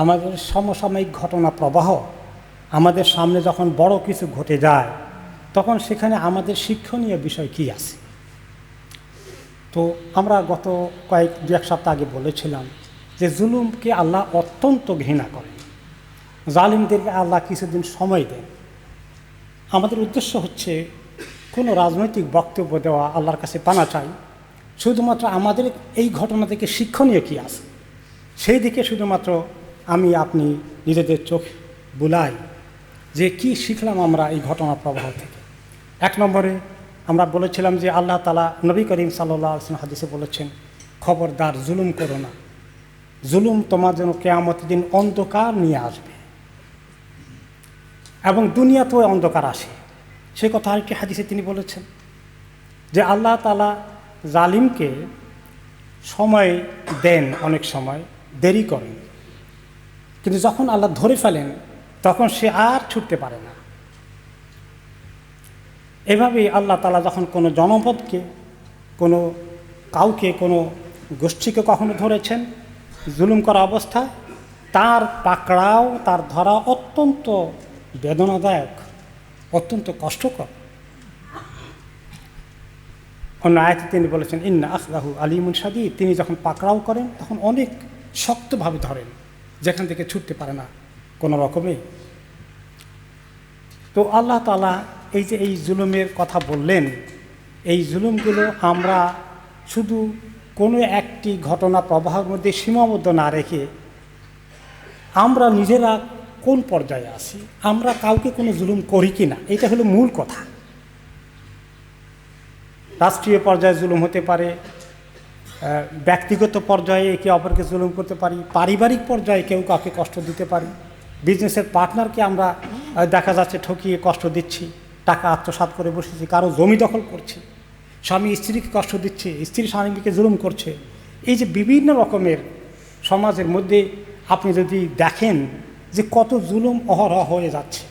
আমাদের সমসাময়িক ঘটনা প্রবাহ, আমাদের সামনে যখন বড় কিছু ঘটে যায়, তখন সেখানে আমাদের শিক্ষণীয় বিষয় কি আছে? তো আমরা গত কয়েক, দু এক সপ্তাহ আগে বলেছিলাম যে জুলুমকে আল্লাহ অত্যন্ত ঘৃণা করেন। জালিমদেরকে আল্লাহ কিছুদিন সময় দেন। আমাদের উদ্দেশ্য হচ্ছে কোনো রাজনৈতিক বক্তব্য দেওয়া, আল্লাহর কাছে পানা চাই। শুধুমাত্র আমাদের এই ঘটনা থেকে শিক্ষণীয় কী আছে? সেই দিকে শুধুমাত্র আমি আপনি নিজেদের চোখ বুলাই যে কি শিখলাম আমরা এই ঘটনা প্রবাহ থেকে। এক নম্বরে আমরা বলেছিলাম যে আল্লাহ তালা নবী করিম সাল্লাহ হাদিসে বলেছেন, খবরদার জুলুম করো না। জুলুম তোমার জন্য কেয়ামত দিন অন্ধকার নিয়ে আসবে এবং দুনিয়াতেও অন্ধকার আসে। সে কথা আরেকটি হাদিসে তিনি বলেছেন যে আল্লাহ তালা জালিমকে সময় দেন অনেক সময়, দেরি করেন। কিন্তু যখন আল্লাহ ধরে ফেলেন, তখন সে আর ছুটতে পারে না। এভাবেই আল্লাহ তালা যখন কোনো জনপদকে, কোনো কাউকে, কোনো গোষ্ঠীকে কখনো ধরেছেন, জুলুম করা অবস্থায়, তার পাকড়াও, তার ধরা অত্যন্ত বেদনাদায়ক, অত্যন্ত কষ্টকর। অন্য আয়তে তিনি বলেছেন, ইন্না আখলাহু আলিমুন সাদি তিনি যখন পাকড়াও করেন, তখন অনেক শক্তভাবে ধরেন। যেখান থেকে ছুটতে পারে না, কোনো রকমে। তো আল্লাহ তালা এই যে এই জুলুমের কথা বললেন, এই জুলুমগুলো আমরা শুধু কোনো একটি ঘটনা প্রবাহের মধ্যে সীমাবদ্ধ না রেখে আমরা নিজেরা কোন পর্যায়ে আছি, আমরা কাউকে কোনো জুলুম করি কি না, এটা হলো মূল কথা। রাষ্ট্রীয় পর্যায়ে জুলুম হতে পারে ব্যক্তিগত পর্যায়ে একে অপরকে জুলুম করতে পারি, পারিবারিক পর্যায়ে কেউ কাউকে কষ্ট দিতে পারি বিজনেসের পার্টনারকে আমরা দেখা যাচ্ছে ঠকিয়ে কষ্ট দিচ্ছি, টাকা আত্মসাত করে বসেছি, কারও জমি দখল করছি, স্বামী স্ত্রীকে কষ্ট দিচ্ছে, স্ত্রী স্বামীকে জুলুম করছে। এই যে বিভিন্ন রকমের সমাজের মধ্যে আপনি যদি দেখেন যে কত জুলুম অহরহ হয়ে যাচ্ছে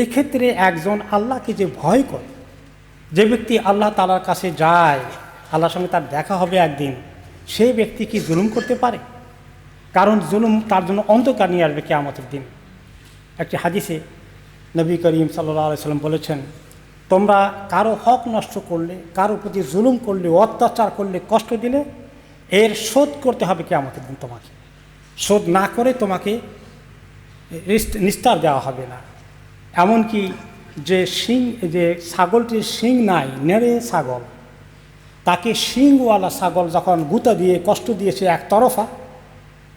এই ক্ষেত্রে একজন আল্লাহকে যে ভয় করে, যে ব্যক্তি আল্লাহ তালার কাছে যায় আল্লাহর সঙ্গে তার দেখা হবে একদিন, সেই ব্যক্তি কি জুলুম করতে পারে? কারণ জুলুম তার জন্য অন্ধকার নিয়ে আসবে কেয়ামতের দিন। একটি হাদিসে নবী করিম সাল্লাহ সাল্লাম বলেছেন, তোমরা কারও হক নষ্ট করলে, কারও প্রতি জুলুম করলে, অত্যাচার করলে কষ্ট দিলে, এর শোধ করতে হবে কেয়ামতের দিন তোমাকে। শোধ না করে তোমাকে নিস্তার দেওয়া হবে না। এমনকি যে শিং, যে ছাগলটির শিং নাই, নেড়ে ছাগল তাকে শিংওয়ালা ছাগল যখন গুতা দিয়ে, কষ্ট দিয়েছে এক তরফা,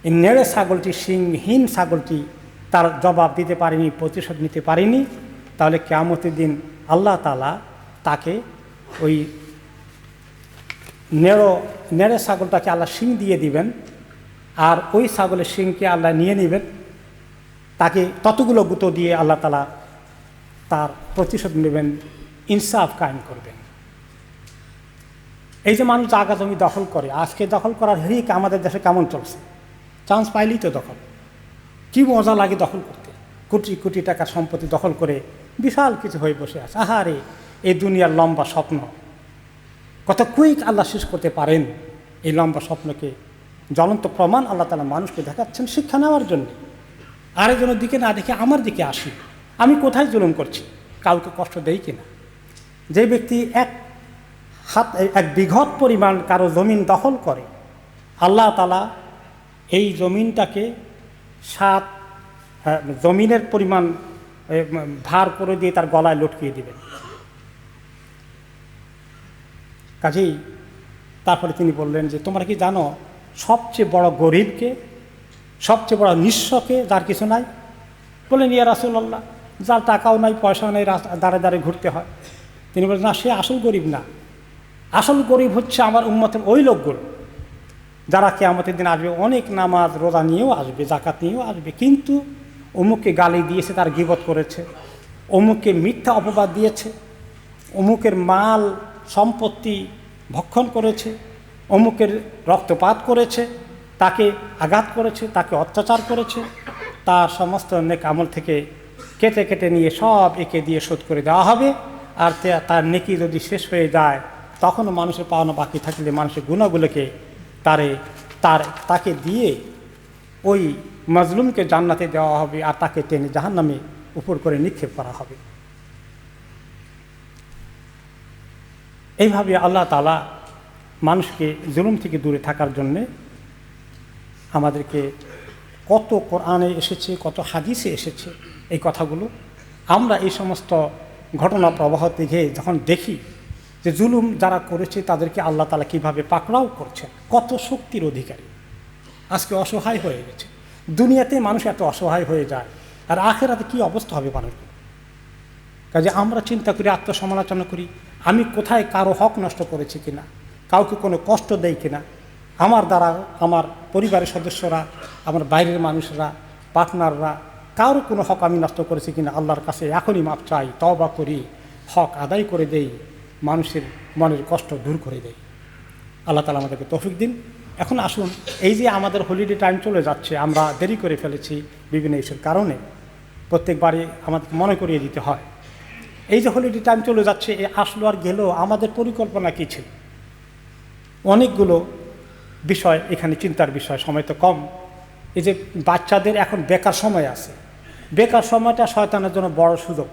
এই নেড়ে ছাগলটি শিংহীন ছাগলটি তার জবাব দিতে পারেনি, প্রতিশোধ নিতে পারেনি, তাহলে কেয়ামতের দিন আল্লাহ তালা তাকে ওই নেড়ো, নেড়ে ছাগলটাকে আল্লাহ শিং দিয়ে দিবেন, আর ওই ছাগলের শিংকে আল্লাহ নিয়ে নেবেন। তাকে ততগুলো গুঁতো দিয়ে আল্লাহ তালা তার প্রতিশোধ নেবেন, ইনসাফ কায়েম করবেন। এই যে মানুষ জায়গা জমি দখল করে, আজকে দখল করার হিরিক আমাদের দেশে কেমন চলছে? চান্স পাইলেই তো দখল। কী মজা লাগে দখল করতে? কোটি কোটি টাকার সম্পত্তি দখল করে বিশাল কিছু হয়ে বসে আছে। আহারে, এই দুনিয়ার লম্বা স্বপ্ন। কত কুইক আল্লাহ শেষ করতে পারেন এই লম্বা স্বপ্নকে? জ্বলন্ত প্রমাণ আল্লাহ তালা মানুষকে দেখাচ্ছেন শিক্ষা নেওয়ার জন্য। আরেকজনের দিকে না দেখে আমার দিকে আসি। আমি কোথায় জুলুম করছি? কাউকে কষ্ট দেই কিনা? যে ব্যক্তি এক হাত, এক বিঘত পরিমাণ কারও জমিন দখল করে, আল্লাহ তালা এই জমিনটাকে সাত জমিনের পরিমাণ ভার করে দিয়ে তার গলায় লটকিয়ে দিবেন। কাজেই তারপরে তিনি বললেন যে, তোমরা কি জানো, সবচেয়ে বড় গরিবকে, সবচেয়ে বড় নিঃস্বকে যার কিছু নাই? বলেন ইয়া রাসুল্লাহ যার টাকাও নাই, পয়সাও নেই দাঁড়ে দাঁড়ে ঘুরতে হয়। তিনি বলেন না, সে আসল গরিব না। আসল গরিব হচ্ছে আমার উন্মতের ওই লোকগুলো। যারা কে আমাদের দিন আসবে, অনেক নামাজ, রোজা নিয়েও আসবে জাকাত নিয়েও আসবে, কিন্তু অমুককে গালি দিয়েছে, তার গিবত করেছে। অমুককে মিথ্যা অপবাদ দিয়েছে। অমুকের মাল, সম্পত্তি ভক্ষণ করেছে। অমুকের রক্তপাত করেছে, তাকে আঘাত করেছে, তাকে অত্যাচার করেছে। তার সমস্ত নেক আমল থেকে কেটে কেটে নিয়ে সব একে দিয়ে শোধ করে দেওয়া হবে। আর তার নেকি যদি শেষ হয়ে যায় তখনও মানুষের পাওনা বাকি থাকলে মানুষের গুণাগুলোকে তারে, তার, তাকে দিয়ে ওই মজলুমকে জান্নাতে দেওয়া হবে আর তাকে টেনে জাহান নামে উপর করে নিক্ষেপ করা হবে। এইভাবে আল্লাহ তালা মানুষকে জুলুম থেকে দূরে থাকার জন্যে আমাদেরকে কত কোরআনে এসেছে, কত হাদিসে এসেছে এই কথাগুলো। আমরা এই সমস্ত ঘটনা প্রবাহ দেখে যখন দেখি যে জুলুম যারা করেছে, তাদেরকে আল্লাহ তালা কীভাবে পাকড়াও করছেন? কত শক্তির অধিকারী। আজকে অসহায় হয়ে গেছে। দুনিয়াতে মানুষ এত অসহায় হয়ে যায়, আর আখেরাতে কী অবস্থা হবে মানুষের? কাজে আমরা চিন্তা করি, আত্মসমালোচনা করি, আমি কোথায় কারও হক নষ্ট করেছি কিনা, কাউকে কোনো কষ্ট দেয় কিনা? আমার দ্বারা, আমার পরিবারের সদস্যরা, আমার বাইরের মানুষরা, পার্টনাররা, কারও কোনো হক আমি নষ্ট করেছি কিনা, আল্লাহর কাছে এখনই মাপ চাই তবা করি, হক আদায় করে দেই। মানুষের মনের কষ্ট দূর করে দেয়। আল্লাহ তালা আমাদেরকে তৌফিক দিন। এখন আসুন, এই যে আমাদের হলিডে টাইম চলে যাচ্ছে, আমরা দেরি করে ফেলেছি বিভিন্ন ইস্যুর কারণে। প্রত্যেকবারই আমাদেরকে মনে করিয়ে দিতে হয়। এই যে হলিডে টাইম চলে যাচ্ছে, এ আসলো আর গেল, আমাদের পরিকল্পনা কী ছিল? অনেকগুলো বিষয় এখানে চিন্তার বিষয়, সময় তো কম। এই যে বাচ্চাদের এখন বেকার সময় আছে। বেকার সময়টা শয়তানের জন্য বড় সুযোগ।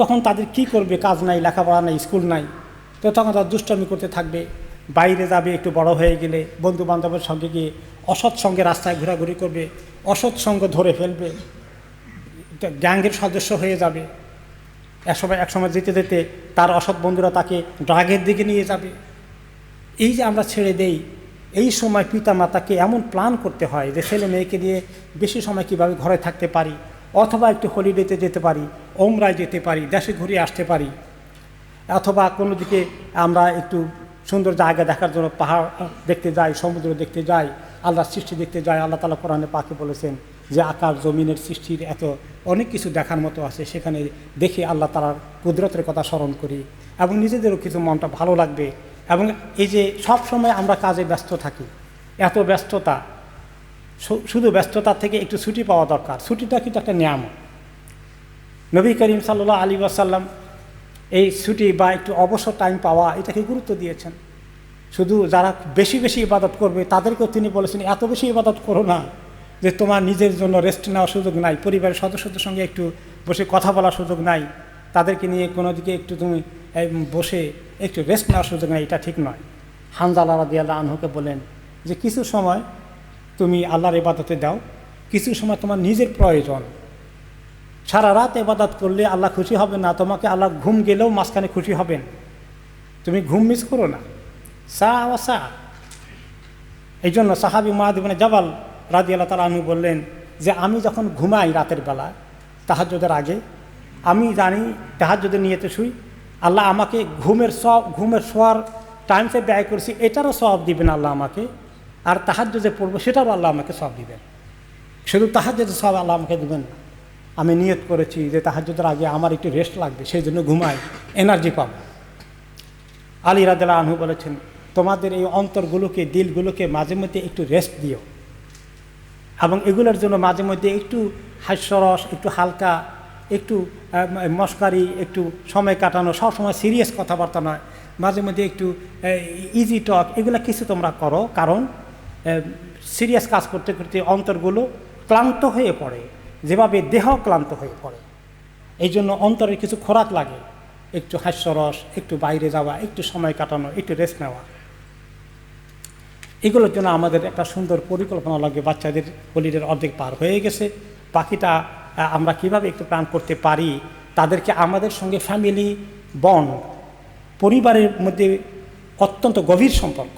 তখন তাদের কি করবে? কাজ নাই, লেখাপড়া নাই, স্কুল নাই। তো তখন তারা দুষ্টামি করতে থাকবে। বাইরে যাবে, একটু বড় হয়ে গেলে বন্ধু বান্ধবের সঙ্গে গিয়ে অসৎ সঙ্গে রাস্তায় ঘোরাঘুরি করবে, অসৎ সঙ্গ ধরে ফেলবে গ্যাংয়ের সদস্য হয়ে যাবে। একসময় একসময় যেতে যেতে তার অসৎ বন্ধুরা তাকে ড্রাগের দিকে নিয়ে যাবে। এই যে আমরা ছেড়ে দেই, এই সময় পিতা মাতাকে এমন প্ল্যান করতে হয় যে ছেলে মেয়েকে দিয়ে বেশি সময় কীভাবে ঘরে থাকতে পারি, অথবা একটু হলিডেতে যেতে পারি ওমরায় যেতে পারি, দেশে ঘুরে আসতে পারি, অথবা কোনো দিকে আমরা একটু সুন্দর জায়গা দেখার জন্য পাহাড় দেখতে যাই, সমুদ্র দেখতে যাই, আল্লাহর সৃষ্টি দেখতে যাই, আল্লাহ তালা কোরআনে পাকে বলেছেন যে আকাশ জমিনের সৃষ্টির এত অনেক কিছু দেখার মতো আছে, সেখানে দেখে আল্লাহ তালার কুদরতের কথা স্মরণ করি এবং নিজেদেরও কিছু মনটা ভালো লাগবে এবং এই যে সব সময় আমরা কাজে ব্যস্ত থাকি, এত ব্যস্ততা শুধু ব্যস্ততার থেকে একটু ছুটি পাওয়া দরকার, ছুটিটা কিন্তু একটা নিয়ামক নবী করিম সাল্লাহ আলী ওয়াসাল্লাম এই ছুটি বা একটু অবসর টাইম পাওয়া, এটাকে গুরুত্ব দিয়েছেন। শুধু যারা বেশি বেশি ইবাদত করবে, তাদেরকেও তিনি বলেছেন, এত বেশি ইবাদত করো না যে তোমার নিজের জন্য রেস্ট নেওয়ার সুযোগ নাই। পরিবারের সদস্যদের সঙ্গে একটু বসে কথা বলার সুযোগ নাই। তাদেরকে নিয়ে কোনো দিকে একটু তুমি বসে একটু রেস্ট নেওয়ার সুযোগ নাই। এটা ঠিক নয়। হানজালা রাদি আল্লাহ আনহুকে বলেন যে, কিছু সময় তুমি আল্লাহর ইবাদতে দাও, কিছু সময় তোমার নিজের প্রয়োজন। সারা রাত এবাদত করলে আল্লাহ খুশি হবে না, তোমাকে আল্লাহ ঘুম গেলেও মাঝখানে খুশি হবেন। তুমি ঘুম মিস করো না। সা ও সা। এই জন্য সাহাবি মাহাদিবনে জাবাল রাজি আল্লাহ তালা আমি বললেন যে, আমি যখন ঘুমাই রাতের বেলা তাহাজ্যদের আগে, আমি জানি তাহাজ্যদের নিয়েতে শুই। আল্লাহ আমাকে ঘুমের সব ঘুমের শোয়ার টাইমসে ব্যয় করছি, এটারও সব দিবেন আল্লাহ আমাকে। আর তাহাজ্য যে পড়ব, সেটারও আল্লাহ আমাকে সব দিবেন। শুধু তাহাজ্য সব আল্লাহ আমাকে দিবেন না। আমি নিয়ত করেছি যে তাহাজ্যদের আগে আমার একটু রেস্ট লাগবে, সেই জন্য ঘুমাই এনার্জি পাবো। আলী রাদিল্লা আনহু বলেছেন, তোমাদের এই অন্তরগুলোকে, দিলগুলোকে মাঝে মধ্যে একটু রেস্ট দিও এবং এগুলোর জন্য মাঝে মধ্যে একটু হাস্যরস, একটু হালকা, একটু মস্কারি, একটু সময় কাটানো, সবসময় সিরিয়াস কথাবার্তা নয়। মাঝে মধ্যে একটু ইজি টক এগুলো কিছু তোমরা করো। কারণ সিরিয়াস কাজ করতে করতে অন্তরগুলো ক্লান্ত হয়ে পড়ে। যেভাবে দেহ ক্লান্ত হয়ে পড়ে। এই জন্য অন্তরের কিছু খোরাক লাগে। একটু হাস্যরস, একটু বাইরে যাওয়া, একটু সময় কাটানো, একটু রেস্ট নেওয়া। এগুলোর জন্য আমাদের একটা সুন্দর পরিকল্পনা লাগে। বাচ্চাদের হলিডের অর্ধেক পার হয়ে গেছে। বাকিটা আমরা কীভাবে একটু প্রাণ করতে পারি, তাদেরকে আমাদের সঙ্গে ফ্যামিলি বন্ড পরিবারের মধ্যে অত্যন্ত গভীর সম্পর্ক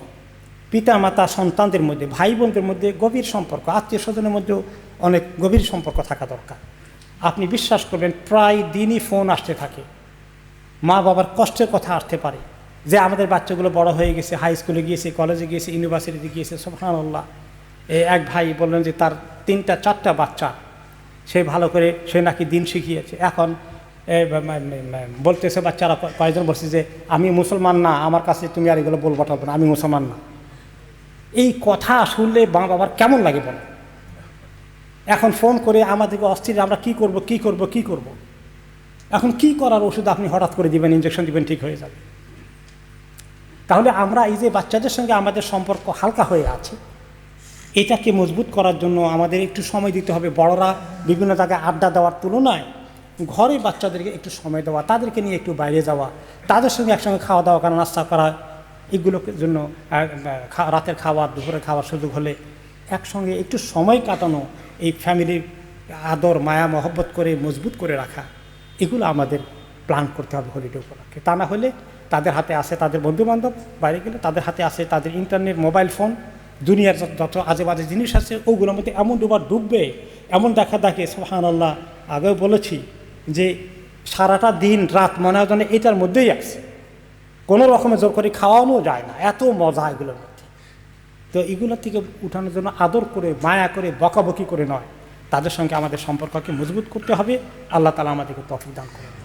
পিতা মাতা সন্তানদের মধ্যে ভাই বোনদের মধ্যে গভীর সম্পর্ক আত্মীয় স্বজনের মধ্যেও অনেক গভীর সম্পর্ক থাকা দরকার। আপনি বিশ্বাস করবেন, প্রায় দিনই ফোন আসতে থাকে। মা বাবার কষ্টের কথা আসতে পারে। যে আমাদের বাচ্চাগুলো বড় হয়ে গেছে হাই স্কুলে গিয়েছে কলেজে গিয়েছে ইউনিভার্সিটিতে গিয়েছে সোফানুল্লাহ এক ভাই বললেন যে, তার তিনটা, চারটা বাচ্চা, সে ভালো করে, সে নাকি দিন শিখিয়েছে। এখন বলতেছে বাচ্চারা কয়েকজন বলছে যে, আমি মুসলমান না, আমার কাছে তুমি আর এগুলো বলব না, আমি মুসলমান না। এই কথা শুনলে মা বাবার কেমন লাগে বলো এখন ফোন করে আমাদেরকে অস্থির, আমরা কি করব কি করব কি করব। এখন কি করার ওষুধ আপনি হঠাৎ করে দিবেন ইঞ্জেকশন দিবেন, ঠিক হয়ে যাবে তাহলে আমরা এই যে বাচ্চাদের সঙ্গে আমাদের সম্পর্ক হালকা হয়ে আছে, এটাকে মজবুত করার জন্য আমাদের একটু সময় দিতে হবে বড়রা বিভিন্ন জায়গায় আড্ডা দেওয়ার তুলনায় ঘরে বাচ্চাদেরকে একটু সময় দেওয়া, তাদেরকে নিয়ে একটু বাইরে যাওয়া, তাদের সঙ্গে একসঙ্গে খাওয়া দাওয়া করা নাস্তা করা এগুলোর জন্য রাতের খাবার দুপুরে খাওয়ার সুযোগ হলে একসঙ্গে একটু সময় কাটানো, এই ফ্যামিলির আদর, মায়া, মহব্বত করে, মজবুত করে রাখা, এগুলো আমাদের প্ল্যান করতে হবে হলিডে উপলক্ষে। তা না হলে তাদের হাতে আসে তাদের বন্ধুবান্ধব, বাইরে গেলে তাদের হাতে আসে তাদের ইন্টারনেট মোবাইল ফোন দুনিয়ার যত- আজে বাজে জিনিস আছে, ওগুলোর মধ্যে এমন ডুবার ডুববে, এমন দেখা দেখে সোহান আল্লাহ আগেও বলেছি যে সারাটা দিন, রাত মনে হয় এটার মধ্যেই আছে। কোনো রকমের জোর করে খাওয়ানো যায় না। এত মজা এগুলোর তো এগুলো থেকে উঠানোর জন্য আদর করে, মায়া করে, বকাবকি করে নয়। তাদের সঙ্গে আমাদের সম্পর্ককে মজবুত করতে হবে। আল্লাহ তালা আমাদেরকে তফিদান করে